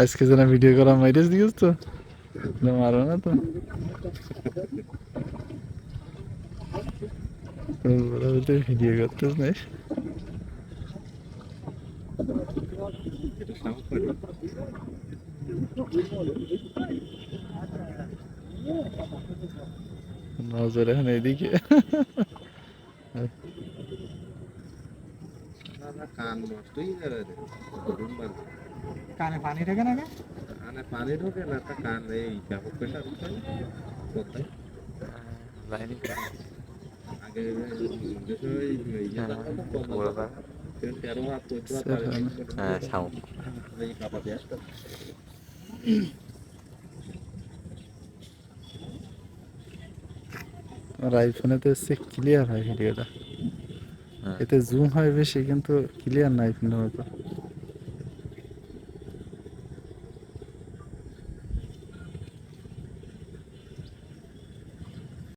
আজকে যেন ভিডিও করা মাইরেস দিয়েছ তো? না, মারো না তো। ভিডিও করতেস না নজর এখন এদিকে। কান কানে পানি ঢোকে না কানে? পানি ঢোকে না তা কান এই ব্যাপক প্রেশার কোথায়? লাইনে আগে তেরো হাত চোদ্দ হাত হ্যাঁ এই আসতো আর আইফোনে তো এসছে ক্লিয়ার হয় ভিডিওটা হ্যাঁ। এতে জুম হয় বেশি কিন্তু ক্লিয়ার নাই কিন্তু মতো